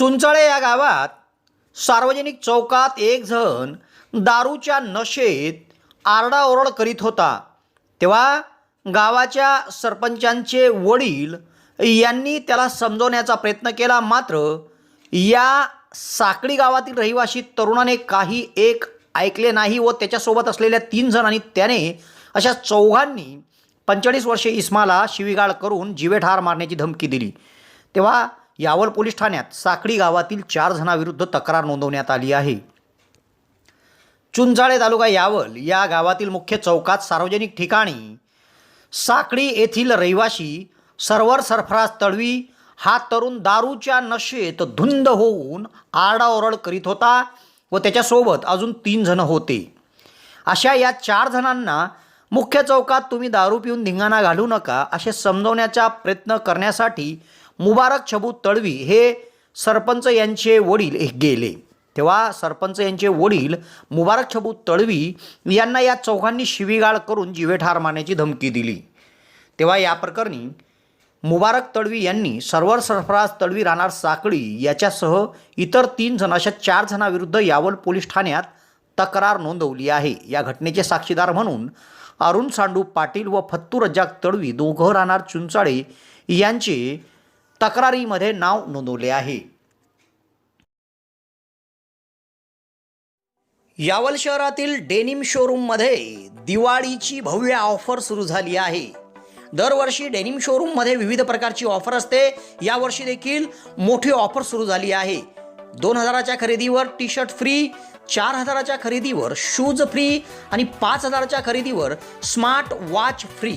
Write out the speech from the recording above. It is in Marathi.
चुंचळे या गावात सार्वजनिक चौकात एक जण दारूच्या नशेत आरडाओरड करीत होता. तेव्हा गावाच्या सरपंचांचे वडील यांनी त्याला समजवण्याचा प्रयत्न केला. मात्र या साकडी गावातील रहिवासी तरुणाने काही एक ऐकले नाही व त्याच्यासोबत असलेल्या तीन जणांनी त्याने अशा चौघांनी पंचेचाळीस वर्षे इस्माला शिवीगाळ करून जीवेठार मारण्याची धमकी दिली. तेव्हा यावल पोलीस ठाण्यात साकळी गावातील चार जणांविरुद्ध तक्रार नोंदवण्यात आली आहे. चुंचाळे तालुका यावल या गावातील मुख्य चौकात सार्वजनिक ठिकाणी साकळी येथील रहिवासी सर्वर सरफराज तळवी हा तरुण दारूच्या नशेत धुंद होऊन आरडाओरड करीत होता व त्याच्यासोबत अजून तीन जण होते. अशा या चार जणांना मुख्य चौकात तुम्ही दारू पिऊन धिंगाणा घालू नका असे समजवण्याचा प्रयत्न करण्यासाठी मुबारक छबू तळवी हे सरपंच यांचे वडील गेले. तेव्हा सरपंच यांचे वडील मुबारक छबू तळवी यांना या चौघांनी शिवीगाळ करून जिवे ठार मारण्याची धमकी दिली. तेव्हा या प्रकरणी मुबारक तळवी यांनी सर्वर सरफराज तळवी राहणार साकळी याच्यासह इतर तीन जण अशा चार जणांविरुद्ध यावल पोलीस ठाण्यात तक्रार नोंदवली आहे. या घटनेचे साक्षीदार म्हणून अरुण सांडू पाटील व फत्तू रज्जाक तळवी दोघं राहणार चुंचाळे यांचे तक्रारीमध्ये नाव नोंदवले आहे. यावल शहरातील डेनिम शोरूममध्ये दिवाळीची भव्य ऑफर सुरू झाली आहे. दरवर्षी डेनिम शोरूममध्ये विविध प्रकारची ऑफर असते. यावर्षी देखील मोठी ऑफर सुरू झाली आहे. दोन हजाराच्या खरेदीवर टी शर्ट फ्री चार हजाराच्या खरेदीवर शूज फ्री आणि पाच हजाराच्या खरेदीवर स्मार्ट वॉच फ्री.